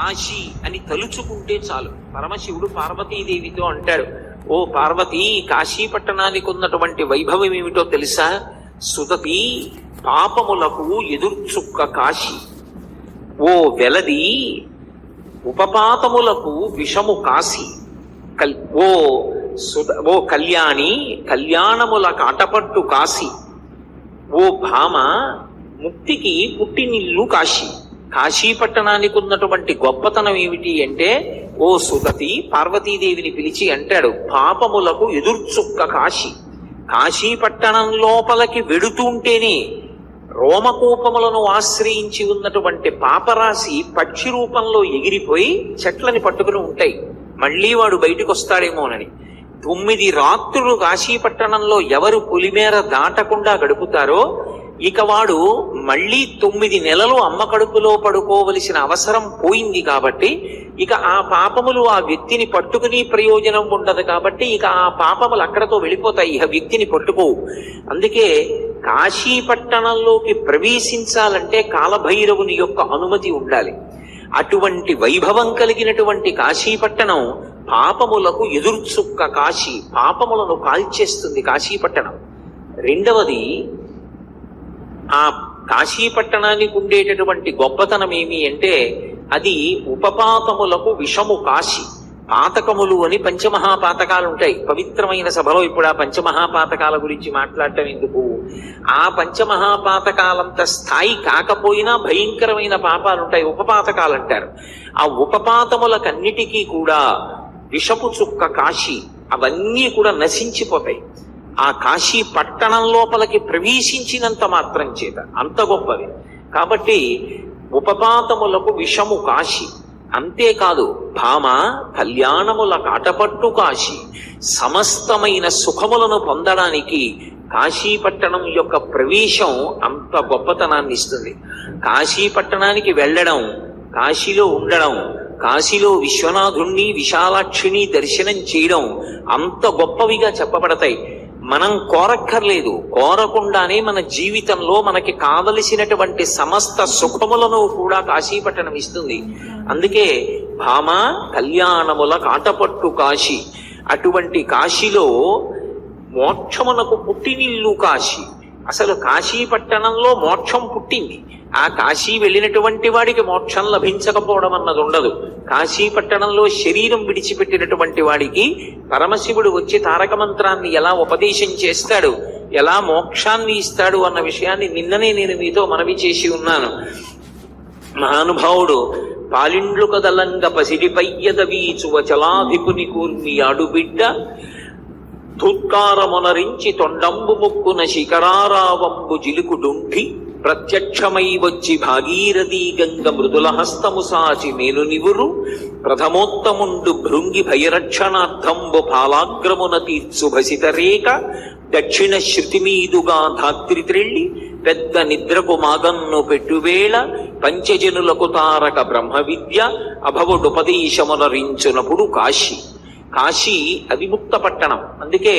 ఆశి అని తలుచుకుంటే చాలు. పరమశివుడు పార్వతీదేవితో అంటాడు ఓ పార్వతి కాశీ పట్టణానికి ఉన్నటువంటి వైభవం ఏమిటో తెలుసా? సుదతి పాపములకు ఎదుర్చుక్క కాశీ. ఓ వెలది ఉపపాతములకు విషము కాశీ. కల్ ఓ సుద ఓ కళ్యాణి కళ్యాణముల కాటపట్టు కాశీ. ఓ భామ ముక్తికి పుట్టినిల్లు కాశీ. కాశీ పట్టణానికి ఉన్నటువంటి గొప్పతనం ఏమిటి అంటే ఓ సుగతి పార్వతీదేవిని పిలిచి అంటాడు పాపములకు ఎదుర్చుక్క కాశీ కాశీ. పట్టణం లోపలికి వెడుతుంటేనే రోమకూపములను ఆశ్రయించి ఉన్నటువంటి పాపరాశి పక్షి రూపంలో ఎగిరిపోయి చెట్లని పట్టుకుని ఉంటాయి. మళ్ళీ వాడు బయటకు వస్తాడేమోనని తొమ్మిది రాత్రులు కాశీపట్టణంలో ఎవరు పులిమేర దాటకుండా గడుపుతారో ఇక వాడు మళ్ళీ తొమ్మిది నెలలు అమ్మ కడుపులో పడుకోవలసిన అవసరం పోయింది కాబట్టి ఇక ఆ పాపములు ఆ వ్యక్తిని పట్టుకుని ప్రయోజనం ఉండదు కాబట్టి ఇక ఆ పాపములు అక్కడతో వెళ్ళిపోతాయి ఇక వ్యక్తిని పట్టుకోవు. అందుకే కాశీపట్టణంలోకి ప్రవేశించాలంటే కాలభైరవుని యొక్క అనుమతి ఉండాలి. అటువంటి వైభవం కలిగినటువంటి కాశీపట్టణం పాపములకు ఎదుర్చుక్క కాశీ పాపములను కాల్చేస్తుంది కాశీపట్టణం రెండవది ఆ కాశీపట్టణానికి ఉండేటటువంటి గొప్పతనం ఏమి అంటే అది ఉపపాతములకు విషము కాశీ. పాతకములు అని పంచమహాపాతకాలు ఉంటాయి పవిత్రమైన సభలో ఇప్పుడు ఆ పంచమహాపాతకాల గురించి మాట్లాడటం ఎందుకు? ఆ పంచమహాపాతకాలంత స్థాయి కాకపోయినా భయంకరమైన పాపాలు ఉంటాయి ఉపపాతకాలు అంటారు ఆ ఉపపాతములకన్నిటికీ కూడా విషపు చుక్క కాశీ అవన్నీ కూడా నశించిపోతాయి. ఆ కాశీ పట్టణం లోపలికి ప్రవేశించినంత మాత్రం చేత అంత గొప్పది. కాబట్టి ఉపపాతములకు విషము కాశీ. అంతేకాదు భామ కళ్యాణముల కాటపట్టు కాశీ. సమస్తమైన సుఖములను పొందడానికి కాశీపట్టణం యొక్క ప్రవేశం అంత గొప్పతనాన్ని ఇస్తుంది. కాశీపట్టణానికి వెళ్ళడం కాశీలో ఉండడం కాశీలో విశ్వనాథుణ్ణి విశాలాక్షిని దర్శనం చేయడం అంత గొప్పవిగా చెప్పబడతాయి. మనం కోరక్కర్లేదు. కోరకుండానే మన జీవితంలో మనకి కావలసినటువంటి సమస్త సుఖములను కూడా కాశీపట్టణం ఇస్తుంది. అందుకే భామ కళ్యాణముల కాటపట్టు కాశీ. అటువంటి కాశీలో మోక్షమునకు పుట్టినిల్లు కాశీ. అసలు కాశీపట్టణంలో మోక్షం పుట్టింది. ఆ కాశీ వెళ్ళినటువంటి వాడికి మోక్షం లభించకపోవడం అన్నది ఉండదు. కాశీ పట్టణంలో శరీరం విడిచిపెట్టినటువంటి వాడికి పరమశివుడు వచ్చి తారక మంత్రాన్ని ఎలా ఉపదేశం చేస్తాడు ఎలా మోక్షాన్ని ఇస్తాడు అన్న విషయాన్ని నిన్ననే నేను మీతో మనవి చేసి ఉన్నాను. మహానుభావుడు పాలిండ్లు కదలంగ పసిడిపయ్యద వీచువ చలాధిపుని కూర్మి అడుబిడ్డ ధుత్కారమునరించి తొండంబు ముక్కున శిఖరారావంబు జిలుకుడుంఠి ప్రత్యక్షమై వచ్చి భాగీరథీ గంగ మృదుల హస్తము సాచి నేను నివురు ప్రథమోత్తముండు భృంగి భయరక్షణార్థంబు ఫాలాగ్రమున తీర్చు భసితరేక దక్షిణ శృతిమీదుగా ధాత్రి త్రెళ్ళి పెద్ద నిద్రకు మాగన్ను పెట్టువేళ. పంచజనులకు తారక బ్రహ్మ విద్య అభవుడుపదేశమునరించునప్పుడు కాశీ. కాశీ అవిముక్త పట్టణం. అందుకే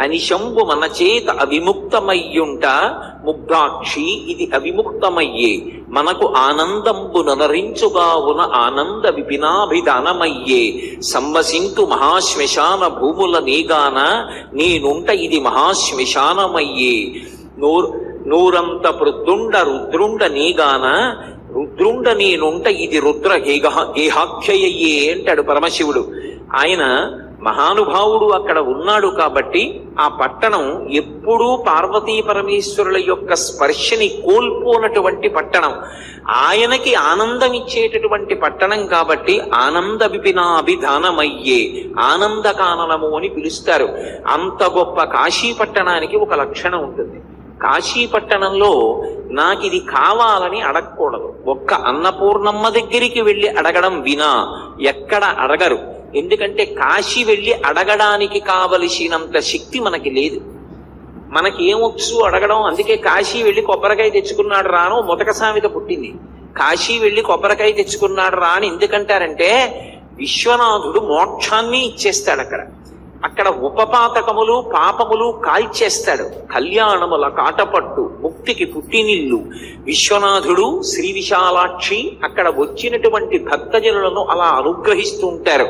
అనిశంబు మన చేత అవిముక్తమయ్యుంట ముగ్ధాక్షి ఇది అవిముక్తమయ్యే. మనకు ఆనందంబు ననరించుగావున ఆనంద విపినాభిధానమయ్యే సంవసింతు మహాశ్మశాన భూముల నీగాన నేనుంట ఇది మహాశ్మశానమయ్యే. నూర్ నూరంత పృద్దుండ రుద్రుండ నీగాన రుద్రుండ నేనుంట ఇది రుద్ర గేహ గేహాఖ్యయ్యే అంటాడు పరమశివుడు. ఆయన మహానుభావుడు అక్కడ ఉన్నాడు కాబట్టి ఆ పట్టణం ఎప్పుడూ పార్వతీ పరమేశ్వరుల యొక్క స్పర్శని కోల్పోనటువంటి పట్టణం. ఆయనకి ఆనందం ఇచ్చేటటువంటి పట్టణం కాబట్టి ఆనంద విపినాభిధానమయ్యే ఆనందకాననము అని పిలుస్తారు. అంత గొప్ప కాశీ పట్టణానికి ఒక లక్షణం ఉంటుంది. కాశీ పట్టణంలో నాకు ఇది కావాలని అడగకూడదు. ఒక్క అన్నపూర్ణమ్మ దగ్గరికి వెళ్ళి అడగడం వినా ఎక్కడ అడగరు. ఎందుకంటే కాశీ వెళ్ళి అడగడానికి కావలసినంత శక్తి మనకి లేదు. మనకి ఏమొచ్చు అడగడం? అందుకే కాశీ వెళ్ళి కొబ్బరికాయ తెచ్చుకున్నాడు రాను మొదక సామెత పుట్టింది. కాశీ వెళ్ళి కొబ్బరికాయ తెచ్చుకున్నాడు రా అని ఎందుకంటారంటే విశ్వనాథుడు మోక్షాన్ని ఇచ్చేస్తాడు అక్కడ. అక్కడ ఉపపాతకములు పాపములు కాల్చేస్తాడు. కళ్యాణముల కాటపట్టు ముక్తికి పుట్టినిల్లు. విశ్వనాథుడు శ్రీ విశాలాక్షి అక్కడ వచ్చినటువంటి భక్తజనులను అలా అనుగ్రహిస్తూ ఉంటారు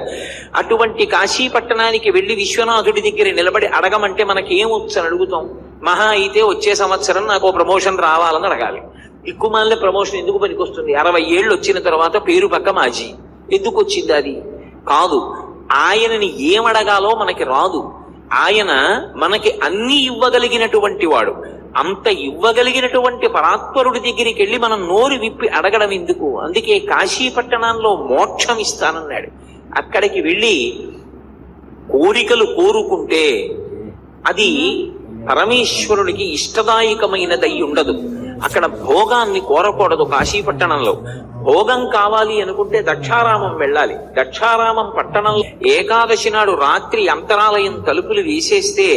అటువంటి కాశీపట్టణానికి వెళ్ళి విశ్వనాథుడి దగ్గర నిలబడి అడగమంటే మనకేమొచ్చని అడుగుతాం. మహా అయితే వచ్చే సంవత్సరం నాకు ఓ ప్రమోషన్ రావాలని అడగాలి. ఇక్కుమాలిన ప్రమోషన్ ఎందుకు పనికొస్తుంది? అరవై ఏళ్ళు వచ్చిన తర్వాత పేరు పక్క మాజీ. ఎందుకు వచ్చింది అది? కాదు. ఆయనని ఏమడగాలో మనకి రాదు. ఆయన మనకి అన్ని ఇవ్వగలిగినటువంటి వాడు. అంత ఇవ్వగలిగినటువంటి పరాత్పరుడి దగ్గరికి వెళ్ళి మనం నోరు విప్పి అడగడం ఎందుకు? అందుకే కాశీ పట్టణంలో మోక్షం ఇస్తానన్నాడు. అక్కడికి వెళ్ళి కోరికలు కోరుకుంటే అది పరమేశ్వరునికి ఇష్టదాయకమైనదై ఉండదు. అక్కడ భోగాన్ని కోరకూడదు కాశీపట్టణంలో. భోగం కావాలి అనుకుంటే దక్షారామం వెళ్ళాలి. దక్షారామం పట్టణంలో ఏకాదశి నాడు రాత్రి అంతరాలయం తలుపులు వేసేస్తే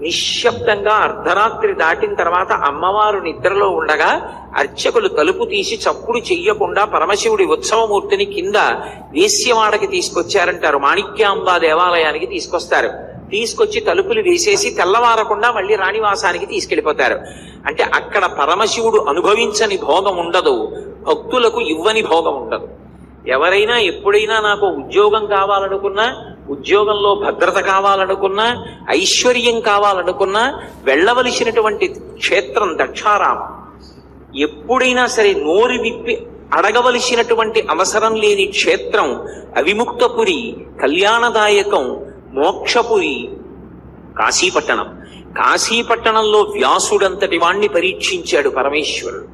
నిశ్శబ్దంగా అర్ధరాత్రి దాటిన తర్వాత అమ్మవారు నిద్రలో ఉండగా అర్చకులు తలుపు తీసి చప్పుడు చెయ్యకుండా పరమశివుడి ఉత్సవమూర్తిని కింద వేశ్యవాడకి తీసుకొచ్చారంటారు. మాణిక్యాంబా దేవాలయానికి తీసుకొస్తారు. తీసుకొచ్చి తలుపులు వేసేసి తెల్లవారకుండా మళ్ళీ రాణివాసానికి తీసుకెళ్ళిపోతారు అంటే అక్కడ పరమశివుడు అనుభవించని భోగం ఉండదు. భక్తులకు ఇవ్వని భోగం ఉండదు. ఎవరైనా ఎప్పుడైనా నాకు ఉద్యోగం కావాలనుకున్నా ఉద్యోగంలో భద్రత కావాలనుకున్నా ఐశ్వర్యం కావాలనుకున్నా వెళ్ళవలసినటువంటి క్షేత్రం దక్షారామం. ఎప్పుడైనా సరే నోరు విప్పి అడగవలసినటువంటి అవసరం లేని క్షేత్రం అవిముక్తపురి కళ్యాణదాయకం మోక్షపురి కాశీపట్టణం. కాశీపట్టణంలో వ్యాసుడంతటి వాణ్ణి పరీక్షించాడు పరమేశ్వరుడు.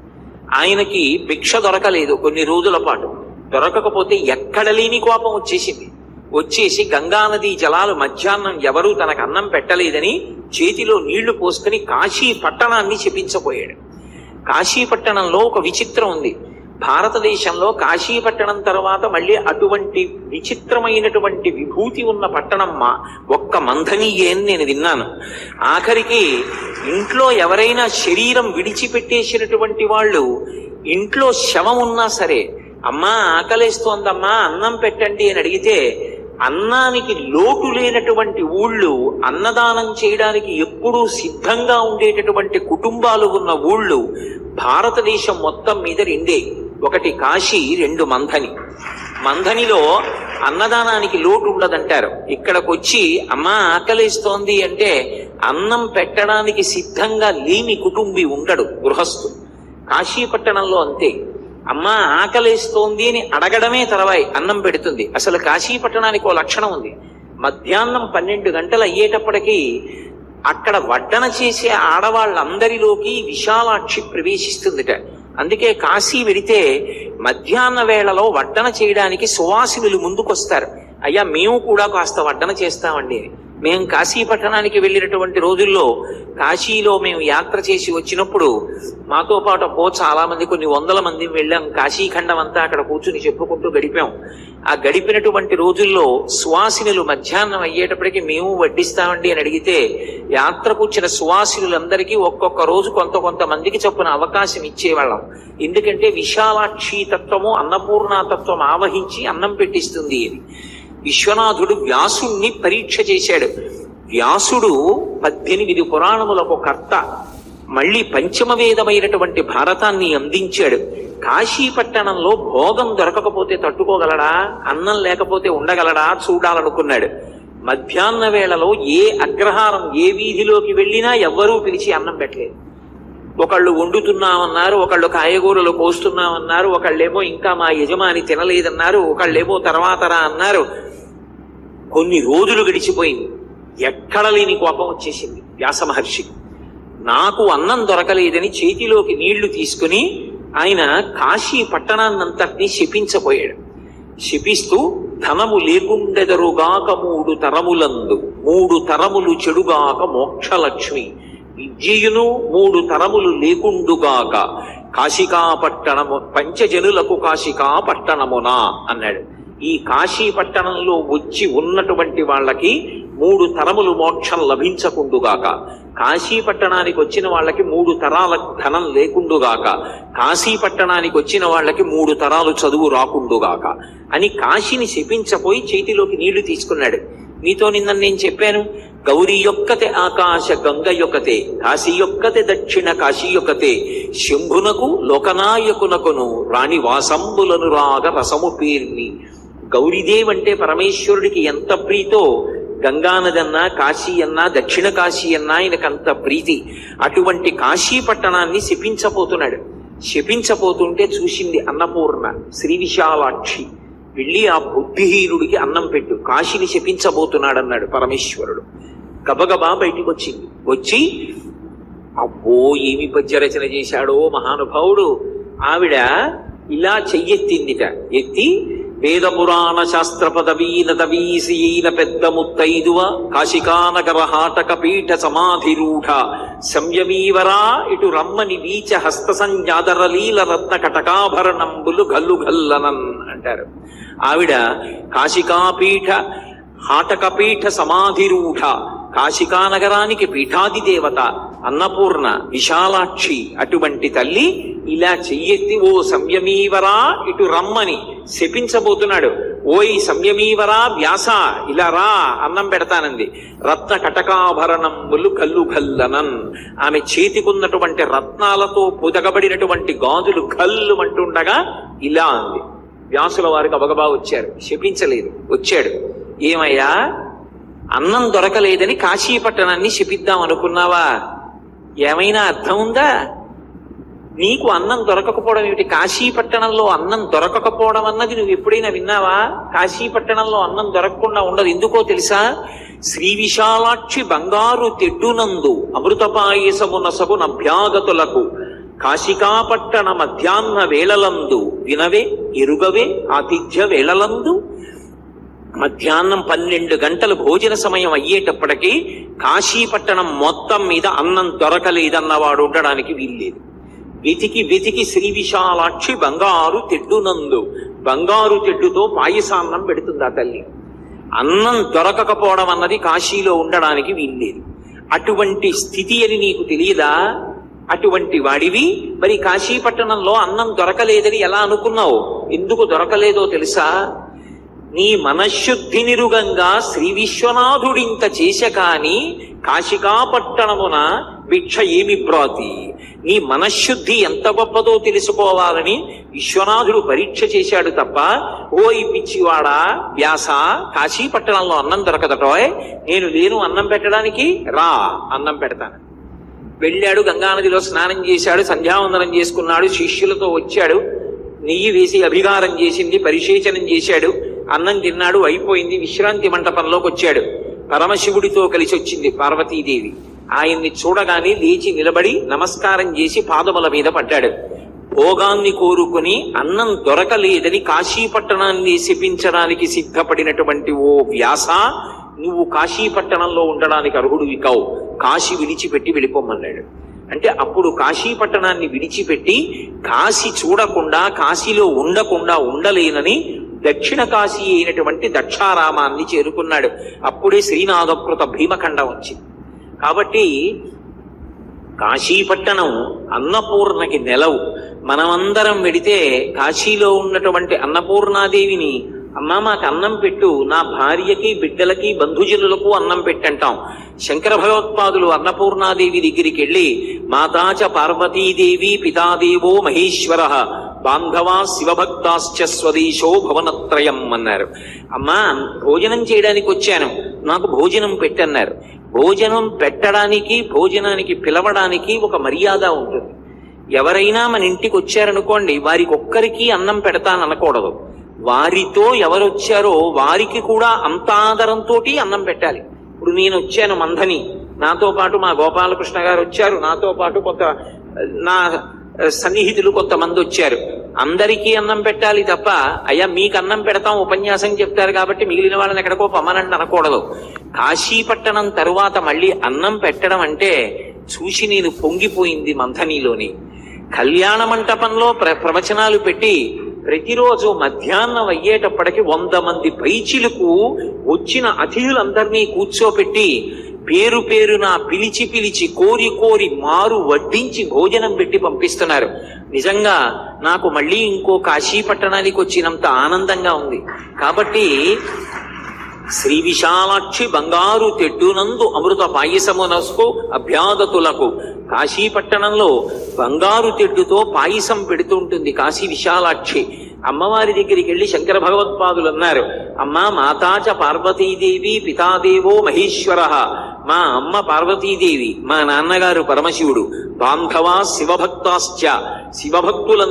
ఆయనకి భిక్ష దొరకలేదు కొన్ని రోజుల పాటు. దొరకకపోతే ఎక్కడ లేని కోపం వచ్చేసింది. వచ్చేసి గంగానది జలాలు మధ్యాహ్నం ఎవరూ తనకు అన్నం పెట్టలేదని చేతిలో నీళ్ళు పోసుకుని కాశీ పట్టణాన్ని చెప్పించబోయాడు. కాశీ పట్టణంలో ఒక విచిత్రం ఉంది. భారతదేశంలో కాశీ పట్టణం తర్వాత మళ్ళీ అటువంటి విచిత్రమైనటువంటి విభూతి ఉన్న పట్టణం మా ఒక్క మంథనీయే అని నేను విన్నాను. ఆఖరికి ఇంట్లో ఎవరైనా శరీరం విడిచిపెట్టేసినటువంటి వాళ్ళు ఇంట్లో శవం ఉన్నా సరే అమ్మా ఆకలేస్తోందమ్మా అన్నం పెట్టండి అని అడిగితే అన్నానికి లోటు లేనటువంటి ఊళ్ళు అన్నదానం చేయడానికి ఎప్పుడూ సిద్ధంగా ఉండేటటువంటి కుటుంబాలు ఉన్న ఊళ్ళు భారతదేశం మొత్తం మీద రెండే. ఒకటి కాశీ రెండు మంథని. మంథనిలో అన్నదానానికి లోటు ఉండదంటారు ఇక్కడికి వచ్చి అమ్మా ఆకలిస్తోంది అంటే అన్నం పెట్టడానికి సిద్ధంగా లేని కుటుంబి ఉండడు గృహస్థు. కాశీపట్టణంలో అంతే. అమ్మా ఆకలిస్తోంది అని అడగడమే తర్వాయి అన్నం పెడుతుంది. అసలు కాశీపట్టణానికి ఓ లక్షణం ఉంది. మధ్యాహ్నం పన్నెండు గంటలు అయ్యేటప్పటికీ అక్కడ వడ్డన చేసే ఆడవాళ్ళందరిలోకి విశాలాక్షి ప్రవేశిస్తుందిట. అందుకే కాశీ వెడితే మధ్యాహ్న వేళలో వడ్డన చేయడానికి సువాసినులు ముందుకొస్తారు. అయ్యా మేము కూడా కాస్త వడ్డన చేస్తామండి. మేము కాశీ పట్టణానికి వెళ్ళినటువంటి రోజుల్లో కాశీలో మేము యాత్ర చేసి వచ్చినప్పుడు మాతో పాటు పో చాలా మంది కొన్ని వందల మంది వెళ్ళాం. కాశీఖండం అంతా అక్కడ కూర్చుని చెప్పుకుంటూ గడిపాం. ఆ గడిపినటువంటి రోజుల్లో సువాసినులు మధ్యాహ్నం అయ్యేటప్పటికి మేము వడ్డిస్తామండి అని అడిగితే యాత్రకు వచ్చిన సువాసినులందరికీ ఒక్కొక్క రోజు కొంత కొంతమందికి చొప్పున అవకాశం ఇచ్చేవాళ్ళం. ఎందుకంటే విశాలాక్షి తత్వము అన్నపూర్ణ తత్వం ఆవహించి అన్నం పెట్టిస్తుంది ఇది విశ్వనాథుడు వ్యాసుణ్ణి పరీక్ష చేశాడు. వ్యాసుడు పద్దెనిమిది పురాణములకు కర్త. మళ్ళీ పంచమ వేదమైనటువంటి భారతాన్ని అందించాడు. కాశీ పట్టణంలో భోగం దొరకకపోతే తట్టుకోగలడా? అన్నం లేకపోతే ఉండగలడా? చూడాలనుకున్నాడు. మధ్యాహ్న వేళలో ఏ అగ్రహారం ఏ వీధిలోకి వెళ్ళినా ఎవ్వరూ పిలిచి అన్నం పెట్టలేదు. ఒకళ్ళు వండుతున్నామన్నారు ఒకళ్ళు కాయగూరలు కోస్తున్నామన్నారు ఒకళ్ళేమో ఇంకా మా యజమాని తినలేదన్నారు ఒకళ్ళేమో తర్వాతరా అన్నారు. కొన్ని రోజులు గడిచిపోయింది. ఎక్కడ లేని కోపం వచ్చేసింది వ్యాస మహర్షి. నాకు అన్నం దొరకలేదని చేతిలోకి నీళ్ళు తీసుకుని ఆయన కాశీ పట్టణాన్నంతటినీ శపించబోయాడు. శపిస్తూ ధనము లేకుండెదరుగాక మూడు తరములందు మూడు తరములు చెడుగాక మోక్షలక్ష్మి. విద్యయును మూడు తరములు లేకుండుగాక కాశికా పట్టణము పంచజనులకు కాశికా పట్టణమునా అన్నాడు. ఈ కాశీ పట్టణంలో వచ్చి ఉన్నటువంటి వాళ్ళకి మూడు తరములు మోక్షం లభించకుండుగాక. కాశీ పట్టణానికి వచ్చిన వాళ్ళకి మూడు తరాల ధనం లేకుండుగాక. కాశీ పట్టణానికి వచ్చిన వాళ్ళకి మూడు తరాలు చదువు రాకుండుగాక. అని కాశీని శపించపోయి చేతిలోకి నీళ్ళు తీసుకున్నాడు. మీతో నిన్న నేను చెప్పాను గౌరీ యొక్కతే ఆకాశ గంగ యొక్కతే కాశీ యొక్కతే దక్షిణ కాశీ యొక్కతే శంభునకు లోకనాయకునకును రాణి వాసంబులను రాగ రసము పేర్ని. గౌరీదేవ్ అంటే పరమేశ్వరుడికి ఎంత ప్రీతో గంగానదన్నా కాశీ అన్నా దక్షిణ కాశీ అన్నా ఆయనకంత ప్రీతి. అటువంటి కాశీ పట్టణాన్ని శపించబోతున్నాడు. శపించబోతుంటే చూసింది అన్నపూర్ణ శ్రీ విశాలాక్షి. వెళ్ళి ఆ బుద్ధిహీనుడికి అన్నం పెట్టు కాశీని శపించబోతున్నాడన్నాడు పరమేశ్వరుడు. గబగబా బయటికి వచ్చింది. వచ్చి అబ్బో ఏమి పద్యరచన చేశాడో మహానుభావుడు. ఆవిడ ఇలా చెయ్యెత్తిందిట. ఎత్తి వేద పురాణ శాస్త్ర పదవీన తవీసీన పెద్ద ముత్తైదువ కాశికానగర హాటక పీఠ సమాధిరూఢ సంయమీవరా ఇటు రమ్మని వీచ హస్త సంజాదర లీల రత్న కటకాభరణంబులు గల్లు గల్లనన్ అంటారు. ఆవిడ కాశికాపీఠ హాటకపీఠ సమాధిరూఢ కాశికా నగరానికి పీఠాది దేవత అన్నపూర్ణ విశాలాక్షి అటువంటి తల్లి ఇలా చెయ్యెత్తి ఓ సంయమీవరా ఇటు రమ్మని శపించబోతున్నాడు. ఓయ్ సంయమీవరా వ్యాస ఇలా రా అన్నం పెడతానంది. రత్న కటకాభరణములు కల్లు గల్లనన్ ఆమె చేతికున్నటువంటి రత్నాలతో పుదగబడినటువంటి గాజులు కల్లు అంటుండగా ఇలా అంది. వ్యాసుల వారికి అవగబా వచ్చారు. శపించలేదు. వచ్చాడు. ఏమయ్యా? అన్నం దొరకలేదని కాశీపట్టణాన్ని శపిద్దాం అనుకున్నావా? ఏమైనా అర్థం ఉందా? నీకు అన్నం దొరకకపోవడం ఏమిటి? కాశీపట్టణంలో అన్నం దొరకకపోవడం అన్నది నువ్వు ఎప్పుడైనా విన్నావా? కాశీపట్టణంలో అన్నం దొరకకుండా ఉండదు. ఎందుకో తెలుసా? శ్రీ విశాలాక్షి బంగారు తెడ్డునందు అమృతపాయసము సగున నభ్యాగతులకు కాశికాపట్టణ మధ్యాహ్న వేళలందు వినవే ఎరుగవే ఆతిథ్య వేళలందు మధ్యాహ్నం పన్నెండు గంటలు భోజన సమయం అయ్యేటప్పటికీ కాశీపట్టణం మొత్తం మీద అన్నం దొరకలేదన్నవాడు ఉండడానికి వీల్లేదు. వెతికి వెతికి శ్రీ విశాలాక్షి బంగారు తెడ్డునందు బంగారు తెడ్డుతో పాయసాన్నం పెడుతుంది ఆ తల్లి? అన్నం దొరకకపోవడం అన్నది కాశీలో ఉండడానికి వీల్లేదు. అటువంటి స్థితి అని నీకు తెలియదా? అటువంటి వాడివి? మరి కాశీపట్టణంలో అన్నం దొరకలేదని ఎలా అనుకున్నావు? ఎందుకు దొరకలేదో తెలుసా? నీ మనశ్శుద్ధి నిరుగంగా శ్రీ విశ్వనాథుడింత చేశ కాని కాశికాపట్టణమున భిక్ష ఏమి బ్రాతి? నీ మనశ్శుద్ధి ఎంత గొప్పదో తెలుసుకోవాలని విశ్వనాథుడు పరీక్ష చేశాడు తప్ప ఓ ఈ పిచ్చివాడా వ్యాస కాశీపట్టణంలో అన్నం దొరకదటోయ్ నేను లేను అన్నం పెట్టడానికి రా అన్నం పెడతాను. వెళ్ళాడు గంగానదిలో స్నానం చేశాడు సంధ్యావందనం చేసుకున్నాడు శిష్యులతో వచ్చాడు నెయ్యి వేసి అభిగారం చేసింది పరిశేచనం చేశాడు అన్నం తిన్నాడు అయిపోయింది. విశ్రాంతి మంటపంలోకి వచ్చాడు. పరమశివుడితో కలిసి వచ్చింది పార్వతీదేవి. ఆయన్ని చూడగానే లేచి నిలబడి నమస్కారం చేసి పాదముల మీద పడ్డాడు. భోగాన్ని కోరుకుని అన్నం దొరకలేదని కాశీపట్టణాన్ని శపించడానికి సిద్ధపడినటువంటి ఓ వ్యాస నువ్వు కాశీపట్టణంలో ఉండడానికి అర్హుడివి కావు. కాశీ విడిచిపెట్టి వెళ్ళిపోమన్నాడు. అంటే అప్పుడు కాశీపట్టణాన్ని విడిచిపెట్టి కాశీ చూడకుండా కాశీలో ఉండకుండా ఉండలేనని దక్షిణ కాశీ అయినటువంటి దక్షారామాన్ని చేరుకున్నాడు. అప్పుడే శ్రీనాథకృత భీమఖండం వచ్చింది. కాబట్టి కాశీపట్టణం అన్నపూర్ణకి నెలవు. మనమందరం వెడితే కాశీలో ఉన్నటువంటి అన్నపూర్ణాదేవిని అమ్మా మాకు అన్నం పెట్టు నా భార్యకి బిడ్డలకి బంధుజనులకు అన్నం పెట్టంటాం. శంకర భగవత్పాదులు అన్నపూర్ణాదేవి దగ్గరికి వెళ్ళి మాతాచ పార్వతీదేవి పితాదేవో మహేశ్వర బాంధవా శివభక్తాశ్చ స్వదేశో భవనత్రయం అన్నారు. అమ్మా భోజనం చేయడానికి వచ్చాను. నాకు భోజనం పెట్టన్నారు. భోజనం పెట్టడానికి భోజనానికి పిలవడానికి ఒక మర్యాద ఉంటుంది. ఎవరైనా మన ఇంటికి వచ్చారనుకోండి వారికి ఒక్కరికి అన్నం పెడతాననకూడదు. వారితో ఎవరు వచ్చారో వారికి కూడా అంత ఆదరంతో అన్నం పెట్టాలి. ఇప్పుడు నేను వచ్చాను మంధని. నాతో పాటు మా గోపాలకృష్ణ గారు వచ్చారు నాతో పాటు కొంత నా సన్నిహితులు కొంతమంది వచ్చారు. అందరికీ అన్నం పెట్టాలి తప్ప అయ్యా మీకు అన్నం పెడతాం ఉపన్యాసం చెప్తారు కాబట్టి మిగిలిన వాళ్ళని ఎక్కడికో పమ్మనండి అనకూడదు. కాశీపట్టణం తరువాత మళ్ళీ అన్నం పెట్టడం అంటే చూసి నేను పొంగిపోయింది మంథనీలోని కళ్యాణ మంటపంలో ప్ర ప్రవచనాలు పెట్టి ప్రతిరోజు మధ్యాహ్నం అయ్యేటప్పటికి వంద మంది పైచిలకు వచ్చిన అతిథులందరినీ కూర్చోపెట్టి పేరు పేరున పిలిచి పిలిచి కోరి కోరి మారు వడ్డించి భోజనం పెట్టి పంపిస్తున్నారు. నిజంగా నాకు మళ్ళీ ఇంకో కాశీ పట్టణానికి వచ్చినంత ఆనందంగా ఉంది. కాబట్టి శ్రీ విశాలాక్షి బంగారు తెడ్డునందు అమృత పాయసమునస్కు అభ్యాగతులకు. కాశీ పట్టణంలో బంగారు తెడ్డుతో పాయసం పెడుతుంటుంది కాశీ విశాలాక్షి. అమ్మవారి దగ్గరికి వెళ్ళి శంకర భగవత్పాదులు అన్నారు అమ్మా మాతాచ పార్వతీదేవి పితాదేవో మహేశ్వర. మా అమ్మ పార్వతీదేవి మా నాన్నగారు పరమశివుడు బాంధవా శివభక్తాశ్చ. శివభక్తుల